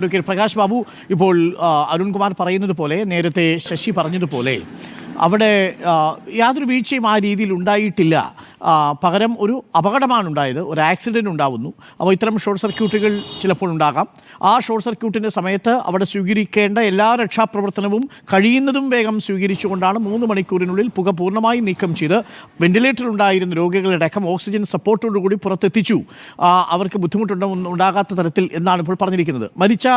Advocate Prakash Babu ഇപ്പോൾ അരുൺകുമാർ പറയുന്നത് പോലെ നേരത്തെ ശശി പറഞ്ഞതുപോലെ അവിടെ യാതൊരു വീഴ്ചയും ആ രീതിയിൽ ഉണ്ടായിട്ടില്ല. പകരം ഒരു അപകടമാണ് ഉണ്ടായത് ഒരു ആക്സിഡന്റ് ഉണ്ടാവുന്നു. അപ്പോൾ ഇത്തരം ഷോർട്ട് സർക്യൂട്ടുകൾ ചിലപ്പോൾ ഉണ്ടാകാം. ആ ഷോർട്ട് സർക്യൂട്ടിന്റെ സമയത്ത് അവിടെ സ്വീകരിക്കേണ്ട എല്ലാ രക്ഷാപ്രവർത്തനവും കഴിയുന്നതും വേഗം സ്വീകരിച്ചുകൊണ്ടാണ് മൂന്ന് മണിക്കൂറിനുള്ളിൽ പുക പൂർണമായും നീക്കം ചെയ്ത് വെന്റിലേറ്ററിൽ ഉണ്ടായിരുന്ന രോഗികളടക്കം ഓക്സിജൻ സപ്പോർട്ടോടുകൂടി പുറത്തെത്തിച്ചു. അവർക്ക് ബുദ്ധിമുട്ടുണ്ടോ ഉണ്ടാകാത്ത തരത്തിൽ എന്നാണ് ഇപ്പോൾ പറഞ്ഞിരിക്കുന്നത്. മരിച്ച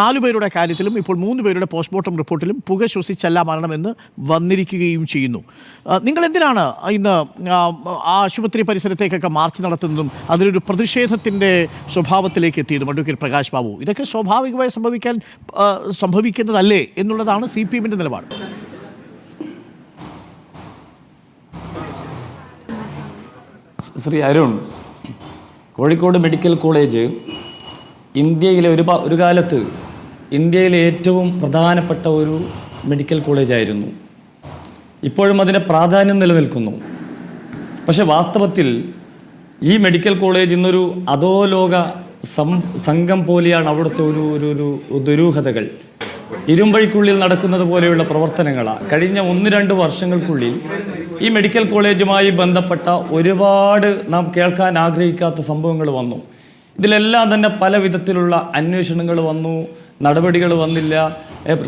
നാലു പേരുടെ കാര്യത്തിലും ഇപ്പോൾ മൂന്ന് പേരുടെ പോസ്റ്റ്മോർട്ടം റിപ്പോർട്ടിലും പുക ശ്വസിച്ചല്ല മരണമെന്ന് വന്നിരിക്കുകയും ചെയ്യുന്നു. നിങ്ങൾ എന്തിനാണ് ഇന്ന് ആ, ആശുപത്രി പരിസരത്തേക്കൊക്കെ മാർച്ച് നടത്തുന്നതും അതിലൊരു പ്രതിഷേധത്തിന്റെ സ്വഭാവത്തിലേക്ക് എത്തിയതും. അഡ്വക്കേറ്റ് പ്രകാശ് ബാബു ഇതൊക്കെ സ്വാഭാവികമായി സംഭവിക്കാൻ സംഭവിക്കുന്നതല്ലേ എന്നുള്ളതാണ് സി പി എമ്മിന്റെ നിലപാട്. ശ്രീ അരുൺ കോഴിക്കോട് മെഡിക്കൽ കോളേജ് ഇന്ത്യയിലെ ഒരു ഒരു കാലത്ത് ഇന്ത്യയിലെ ഏറ്റവും പ്രധാനപ്പെട്ട ഒരു മെഡിക്കൽ കോളേജായിരുന്നു. ഇപ്പോഴും അതിന്റെ പ്രാധാന്യം നിലനിൽക്കുന്നു. പക്ഷെ വാസ്തവത്തിൽ ഈ മെഡിക്കൽ കോളേജ് ഇന്നൊരു അധോലോക സം സംഘം പോലെയാണ് അവിടുത്തെ ഒരു ഒരു ഒരു ദുരൂഹതകൾ. ഇരുമ്പഴിക്കുള്ളിൽ നടക്കുന്നത് പോലെയുള്ള പ്രവർത്തനങ്ങളാണ് കഴിഞ്ഞ ഒന്ന് രണ്ട് വർഷങ്ങൾക്കുള്ളിൽ ഈ മെഡിക്കൽ കോളേജുമായി ബന്ധപ്പെട്ട ഒരുപാട് നാം കേൾക്കാൻ ആഗ്രഹിക്കാത്ത സംഭവങ്ങൾ വന്നു. ഇതിലെല്ലാം തന്നെ പല വിധത്തിലുള്ള അന്വേഷണങ്ങൾ വന്നു നടപടികൾ വന്നില്ല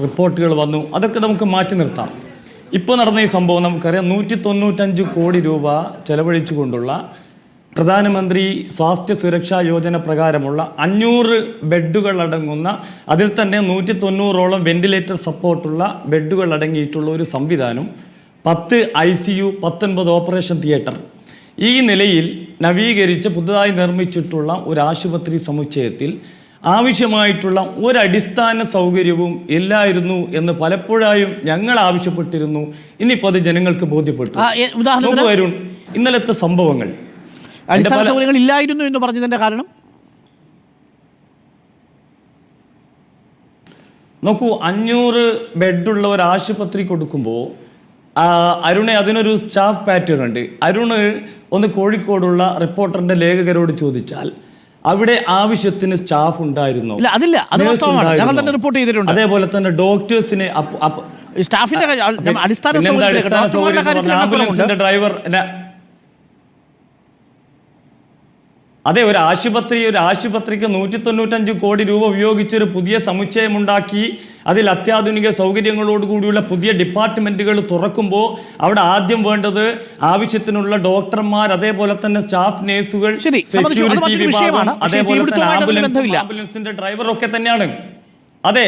റിപ്പോർട്ടുകൾ വന്നു. അതൊക്കെ നമുക്ക് മാറ്റി നിർത്താം. ഇപ്പോൾ നടന്ന ഈ സംഭവം നമുക്കറിയാം. നൂറ്റി തൊണ്ണൂറ്റഞ്ച് കോടി രൂപ ചെലവഴിച്ചുകൊണ്ടുള്ള പ്രധാനമന്ത്രി സ്വാസ്ഥ്യ സുരക്ഷാ യോജന പ്രകാരമുള്ള അഞ്ഞൂറ് ബെഡുകൾ അടങ്ങുന്ന അതിൽ തന്നെ നൂറ്റി തൊണ്ണൂറോളം വെന്റിലേറ്റർ സപ്പോർട്ടുള്ള ബെഡുകൾ അടങ്ങിയിട്ടുള്ള ഒരു സംവിധാനം പത്ത് ഐ സി യു പത്തൊൻപത് ഓപ്പറേഷൻ തിയേറ്റർ. ഈ നിലയിൽ നവീകരിച്ച് പുതുതായി നിർമ്മിച്ചിട്ടുള്ള ഒരു ആശുപത്രി സമുച്ചയത്തിൽ ആവശ്യമായിട്ടുള്ള ഒരടിസ്ഥാന സൗകര്യവും ഇല്ലായിരുന്നു എന്ന് പലപ്പോഴായും ഞങ്ങൾ ആവശ്യപ്പെട്ടിരുന്നു. ഇനിയിപ്പോൾ അത് ജനങ്ങൾക്ക് ബോധ്യപ്പെട്ടു. ഇന്നലത്തെ സംഭവങ്ങൾ. അടിസ്ഥാന സൗകര്യങ്ങൾ ഇല്ലായിരുന്നു എന്ന് പറഞ്ഞതിന്റെ കാരണം? നോക്കൂ അഞ്ഞൂറ് ബെഡുള്ള ഒരു ആശുപത്രി കൊടുക്കുമ്പോൾ അരുണ് അതിനൊരു സ്റ്റാഫ് പാറ്റേൺ ഉണ്ട്. അരുണ് ഒന്ന് കോഴിക്കോടുള്ള റിപ്പോർട്ടറിന്റെ ലേഖകരോട് ചോദിച്ചാൽ അവിടെ ആവശ്യത്തിന് സ്റ്റാഫ് ഉണ്ടായിരുന്നു. ഇല്ല അതില്ല. അത് വാസ്തവമാണ്. ഞങ്ങൾ തന്നെ റിപ്പോർട്ട് ചെയ്തിട്ടുണ്ട്. അതേപോലെ തന്നെ ഡോക്ടേഴ്സിന് സ്റ്റാഫിന്റെ അടിസ്ഥാന പിന്നെന്താ സൗകര്യത്തിലേക്ക് അടിസ്ഥാന ഡോക്ടർമാരുടെ സൗകര്യം എന്ന് കാര്യത്തിൽ പറഞ്ഞാൽ ഞങ്ങൾക്കുണ്ട്. ആംബുലൻസിന്റെ ഡ്രൈവർ ന- അതെ ഒരു ആശുപത്രി ഒരു ആശുപത്രിക്ക് നൂറ്റി തൊണ്ണൂറ്റഞ്ച് കോടി രൂപ ഉപയോഗിച്ച് ഒരു പുതിയ സമുച്ചയം ഉണ്ടാക്കി അതിൽ അത്യാധുനിക സൗകര്യങ്ങളോട് കൂടിയുള്ള പുതിയ ഡിപ്പാർട്ട്മെന്റുകൾ തുറക്കുമ്പോൾ അവിടെ ആദ്യം വേണ്ടത് ആവശ്യത്തിനുള്ള ഡോക്ടർമാർ അതേപോലെ തന്നെ സ്റ്റാഫ് നേഴ്സുകൾ സെക്യൂരിറ്റി വിഭാഗം. അതേപോലെ തന്നെ ആംബുലൻസ്. ആംബുലൻസിന്റെ ഡ്രൈവറൊക്കെ തന്നെയാണ് അതെ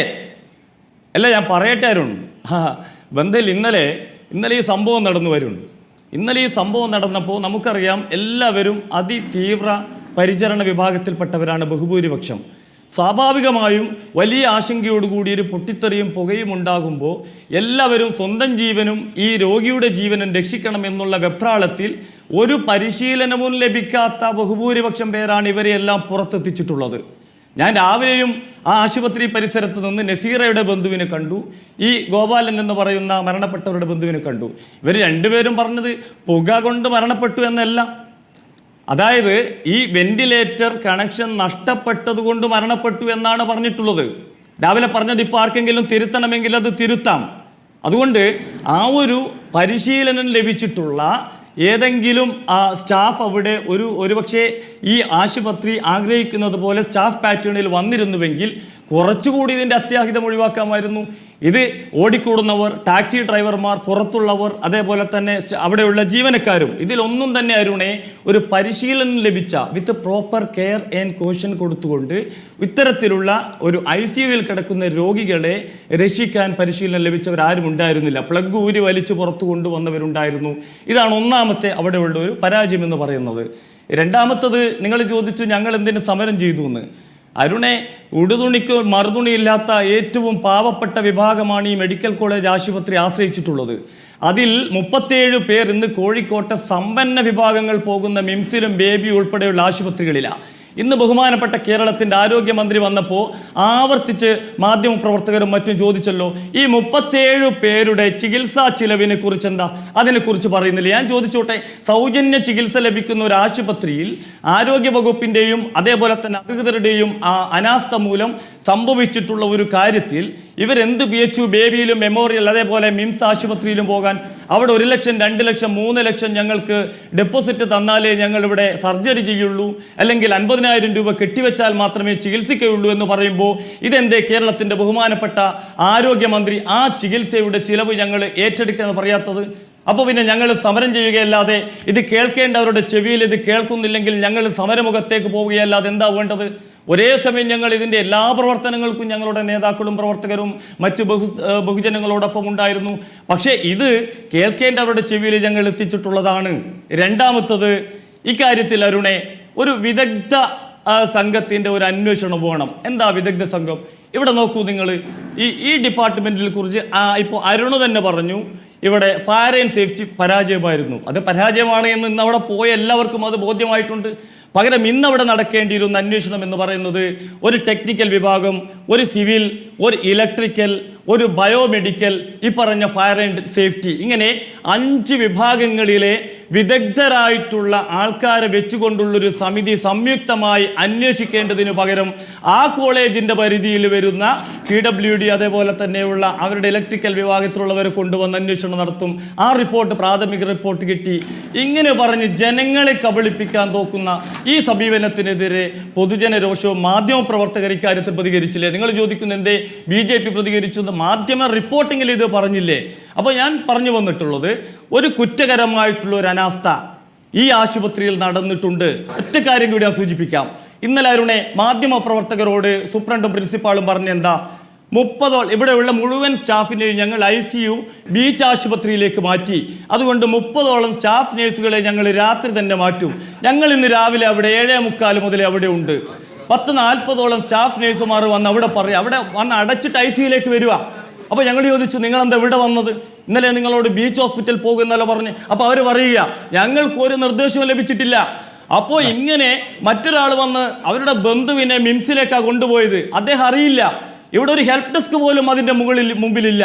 അല്ല ഞാൻ പറയട്ടെ അരുൺ ബന്ധൽ ബന്ധയിൽ ഇന്നലെ ഇന്നലെ ഈ സംഭവം നടന്നു വരുന്നു ഇന്നലെ ഈ സംഭവം നടന്നപ്പോൾ നമുക്കറിയാം എല്ലാവരും അതിതീവ്ര പരിചരണ വിഭാഗത്തിൽപ്പെട്ടവരാണ് ബഹുഭൂരിപക്ഷം. സ്വാഭാവികമായും വലിയ ആശങ്കയോടുകൂടി ഒരു പൊട്ടിത്തെറിയും പുകയും ഉണ്ടാകുമ്പോൾ എല്ലാവരും സ്വന്തം ജീവനും ഈ രോഗിയുടെ ജീവനും രക്ഷിക്കണമെന്നുള്ള വെപ്രാളത്തിൽ ഒരു പരിശീലനവും ലഭിക്കാത്ത ബഹുഭൂരിപക്ഷം പേരാണ് ഇവരെയെല്ലാം പുറത്തെത്തിച്ചിട്ടുള്ളത്. ഞാൻ രാവിലെയും ആ ആശുപത്രി പരിസരത്ത് നിന്ന് നസീറയുടെ ബന്ധുവിനെ കണ്ടു. ഈ ഗോപാലൻ എന്ന് പറയുന്ന മരണപ്പെട്ടവരുടെ ബന്ധുവിനെ കണ്ടു. ഇവർ രണ്ടുപേരും പറഞ്ഞത് പുക കൊണ്ട് മരണപ്പെട്ടു എന്നല്ല. അതായത് ഈ വെന്റിലേറ്റർ കണക്ഷൻ നഷ്ടപ്പെട്ടതുകൊണ്ട് മരണപ്പെട്ടു എന്നാണ് പറഞ്ഞിട്ടുള്ളത്. രാവിലെ പറഞ്ഞത് ഇപ്പോൾ ആർക്കെങ്കിലും തിരുത്തണമെങ്കിൽ അത് തിരുത്താം. അതുകൊണ്ട് ആ ഒരു പരിശീലനം ലഭിച്ചിട്ടുള്ള ഏതെങ്കിലും സ്റ്റാഫ് അവിടെ ഒരു ഒരുപക്ഷെ ഈ ആശുപത്രി ആഗ്രഹിക്കുന്നത് പോലെ സ്റ്റാഫ് പാറ്റേണിൽ വന്നിരുന്നുവെങ്കിൽ കുറച്ചുകൂടി ഇതിന്റെ അത്യാഹിതം ഒഴിവാക്കാമായിരുന്നു. ഇത് ഓടിക്കൂടുന്നവർ ടാക്സി ഡ്രൈവർമാർ പുറത്തുള്ളവർ അതേപോലെ തന്നെ അവിടെയുള്ള ജീവനക്കാരും. ഇതിലൊന്നും തന്നെ അരുണെ ഒരു പരിശീലനം ലഭിച്ച with proper care and caution കൊടുത്തുകൊണ്ട് ഇത്തരത്തിലുള്ള ഒരു ഐ സി യുവിൽ കിടക്കുന്ന രോഗികളെ രക്ഷിക്കാൻ പരിശീലനം ലഭിച്ചവരാരും ഉണ്ടായിരുന്നില്ല. പ്ലഗ് ഊരി വലിച്ചു പുറത്തു കൊണ്ടുവന്നവരുണ്ടായിരുന്നു. ഇതാണ് ഒന്നാമത്തെ അവിടെയുള്ള ഒരു പരാജയം എന്ന് പറയുന്നത്. രണ്ടാമത്തത് നിങ്ങൾ ചോദിച്ചു ഞങ്ങൾ എന്തിനു സമരം ചെയ്തു എന്ന് അരുണെ ഉടുതുണിക്ക് മറുതുണിയില്ലാത്ത ഏറ്റവും പാവപ്പെട്ട വിഭാഗമാണ് ഈ മെഡിക്കൽ കോളേജ് ആശുപത്രി ആശ്രയിച്ചിട്ടുള്ളത്. അതിൽ മുപ്പത്തേഴ് പേർ ഇന്ന് കോഴിക്കോട്ടെ സമ്പന്ന വിഭാഗങ്ങൾ പോകുന്ന മിംസിലും ബേബി ഉൾപ്പെടെയുള്ള ആശുപത്രികളിലാണ് ഇന്ന് ബഹുമാനപ്പെട്ട കേരളത്തിന്റെ ആരോഗ്യമന്ത്രി വന്നപ്പോൾ ആവർത്തിച്ച് മാധ്യമപ്രവർത്തകരും മറ്റും ചോദിച്ചല്ലോ ഈ മുപ്പത്തേഴ് പേരുടെ ചികിത്സാ ചിലവിനെ കുറിച്ച് എന്താ? അതിനെക്കുറിച്ച് പറയുന്നില്ല. ഞാൻ ചോദിച്ചോട്ടെ സൗജന്യ ചികിത്സ ലഭിക്കുന്ന ഒരു ആശുപത്രിയിൽ ആരോഗ്യ വകുപ്പിന്റെയും അതേപോലെ തന്നെ അധികൃതരുടെയും ആ അനാസ്ഥ മൂലം സംഭവിച്ചിട്ടുള്ള ഒരു കാര്യത്തിൽ ഇവരെന്ത് പി എച്ച് യു ബേബിയിലും മെമ്മോറിയൽ അതേപോലെ മിംസ് ആശുപത്രിയിലും പോകാൻ അവിടെ ഒരു ലക്ഷം രണ്ട് ലക്ഷം മൂന്ന് ലക്ഷം ഞങ്ങൾക്ക് ഡെപ്പോസിറ്റ് തന്നാലേ ഞങ്ങൾ ഇവിടെ സർജറി ചെയ്യുള്ളൂ. അല്ലെങ്കിൽ അൻപതിനായിരം രൂപ കെട്ടിവെച്ചാൽ മാത്രമേ ചികിത്സിക്കുകയുള്ളൂ എന്ന് പറയുമ്പോൾ ഇതെന്തേ കേരളത്തിന്റെ ബഹുമാനപ്പെട്ട ആരോഗ്യമന്ത്രി ആ ചികിത്സയുടെ ചിലവ് ഞങ്ങൾ ഏറ്റെടുക്കുക എന്ന് പറയാത്തത്? അപ്പോൾ പിന്നെ ഞങ്ങൾ സമരം ചെയ്യുകയല്ലാതെ ഇത് കേൾക്കേണ്ടവരുടെ ചെവിയിൽ ഇത് കേൾക്കുന്നില്ലെങ്കിൽ ഞങ്ങൾ സമരമുഖത്തേക്ക് പോവുകയല്ലാതെ എന്താ വേണ്ടത്? ഒരേ സമയം ഞങ്ങൾ ഇതിന്റെ എല്ലാ പ്രവർത്തനങ്ങൾക്കും ഞങ്ങളുടെ നേതാക്കളും പ്രവർത്തകരും മറ്റു ബഹു ബഹുജനങ്ങളോടൊപ്പം ഉണ്ടായിരുന്നു. പക്ഷേ ഇത് കേൾക്കേണ്ടവരുടെ ചെവിയിൽ ഞങ്ങൾ എത്തിച്ചിട്ടുള്ളതാണ്. രണ്ടാമത്തത് ഇക്കാര്യത്തിൽ അരുണെ ഒരു വിദഗ്ധ സംഘത്തിന്റെ ഒരു അന്വേഷണം വേണം. എന്താ വിദഗ്ധ സംഘം? ഇവിടെ നോക്കൂ നിങ്ങൾ. ഈ ഈ ഡിപ്പാർട്ട്മെന്റിനെ കുറിച്ച് ഇപ്പോൾ അരുണ് തന്നെ പറഞ്ഞു. ഇവിടെ ഫയർ ആൻഡ് സേഫ്റ്റി പരാജയമായിരുന്നു. അത് പരാജയമാണ് എന്ന് ഇന്ന് അവിടെ പോയ എല്ലാവർക്കും അത് ബോധ്യമായിട്ടുണ്ട്. പകരം ഇന്നവിടെ നടക്കേണ്ടിയിരുന്ന അന്വേഷണം എന്ന് പറയുന്നത് ഒരു ടെക്നിക്കൽ വിഭാഗം ഒരു സിവിൽ ഒരു ഇലക്ട്രിക്കൽ ഒരു ബയോമെഡിക്കൽ ഈ പറഞ്ഞ ഫയർ ആൻഡ് സേഫ്റ്റി ഇങ്ങനെ അഞ്ച് വിഭാഗങ്ങളിലെ വിദഗ്ധരായിട്ടുള്ള ആൾക്കാരെ വെച്ചുകൊണ്ടുള്ളൊരു സമിതി സംയുക്തമായി അന്വേഷിക്കേണ്ടതിന് പകരം ആ കോളേജിന്റെ പരിധിയിൽ വരുന്ന പി ഡബ്ല്യു ഡി അതേപോലെ തന്നെയുള്ള അവരുടെ ഇലക്ട്രിക്കൽ വിഭാഗത്തിലുള്ളവരെ കൊണ്ടുവന്ന് അന്വേഷണം നടത്തും. ആ റിപ്പോർട്ട് പ്രാഥമിക റിപ്പോർട്ട് കിട്ടി. ഇങ്ങനെ പറഞ്ഞ് ജനങ്ങളെ കബളിപ്പിക്കാൻ നോക്കുന്ന ഈ സമീപനത്തിനെതിരെ പൊതുജന രോഷവും മാധ്യമ പ്രവർത്തകർ ഇക്കാര്യത്തിൽ പ്രതികരിച്ചില്ലേ? നിങ്ങൾ ചോദിക്കുന്ന എന്തേ? ബി ജെ പി പ്രതികരിച്ചു മാധ്യമ റിപ്പോർട്ടിങ്ങിൽ ഇത് പറഞ്ഞില്ലേ? അപ്പോൾ ഞാൻ പറഞ്ഞു വന്നിട്ടുള്ളത് ഒരു കുറ്റകരമായിട്ടുള്ള ഒരു അനാസ്ഥ ഈ ആശുപത്രിയിൽ നടന്നിട്ടുണ്ട്. ഒറ്റ കാര്യം കൂടി ഞാൻ സൂചിപ്പിക്കാം. ഇന്നലെ അരുണെ മാധ്യമ പ്രവർത്തകരോട് സൂപ്രണ്ടും പ്രിൻസിപ്പാളും പറഞ്ഞെന്താ മുപ്പതോളം ഇവിടെയുള്ള മുഴുവൻ സ്റ്റാഫിനെയും ഞങ്ങൾ ഐ സി യു ബീച്ച് ആശുപത്രിയിലേക്ക് മാറ്റി. അതുകൊണ്ട് മുപ്പതോളം സ്റ്റാഫ് നേഴ്സുകളെ ഞങ്ങൾ രാത്രി തന്നെ മാറ്റും. ഞങ്ങൾ ഇന്ന് രാവിലെ അവിടെ ഏഴേ മുക്കാൽ മുതൽ അവിടെ ഉണ്ട്. പത്ത് നാൽപ്പതോളം സ്റ്റാഫ് നേഴ്സുമാർ വന്ന് അവിടെ പറയും. അവിടെ വന്ന് അടച്ചിട്ട് ഐ സിയിലേക്ക് വരിക. അപ്പോൾ ഞങ്ങൾ ചോദിച്ചു നിങ്ങൾ എന്താ ഇവിടെ വന്നത്? ഇന്നലെ നിങ്ങളോട് ബീച്ച് ഹോസ്പിറ്റൽ പോകുന്നല്ലോ പറഞ്ഞ്. അപ്പോൾ അവർ പറയുക ഞങ്ങൾക്ക് ഒരു നിർദ്ദേശവും ലഭിച്ചിട്ടില്ല. അപ്പോൾ ഇങ്ങനെ മറ്റൊരാൾ വന്ന് അവരുടെ ബന്ധുവിനെ മിംസിലേക്കാണ് കൊണ്ടുപോയത്. അദ്ദേഹം അറിയില്ല. ഇവിടെ ഒരു ഹെൽപ്പ് ഡെസ്ക് പോലും അതിന്റെ മുകളിൽ മുമ്പിലില്ല.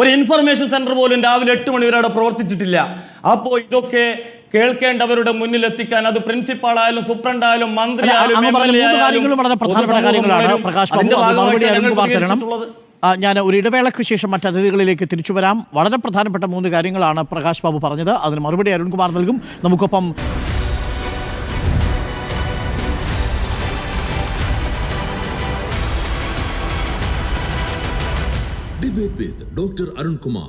ഒരു ഇൻഫർമേഷൻ സെന്റർ പോലും രാവിലെ എട്ട് മണി വരെ അവിടെ പ്രവർത്തിച്ചിട്ടില്ല. അപ്പോൾ ഇതൊക്കെ കേൾക്കേണ്ടവരുടെ മുന്നിൽ എത്തിക്കാൻ അത് പ്രിൻസിപ്പാളായാലും സൂപ്രണ്ടായാലും സൂപ്രണ്ട് ആയാലും മന്ത്രി ഞാൻ ഒരു ഇടവേളയ്ക്ക് ശേഷം മറ്റ് അതിഥികളിലേക്ക് തിരിച്ചു വരാം. വളരെ പ്രധാനപ്പെട്ട മൂന്ന് കാര്യങ്ങളാണ് പ്രകാശ് ബാബു പറഞ്ഞത്. അതിന് മറുപടി അരുൺകുമാർ നൽകും. നമുക്കൊപ്പം ഡിബേറ്റ് വിത്ത് ഡോക്ടർ Kumar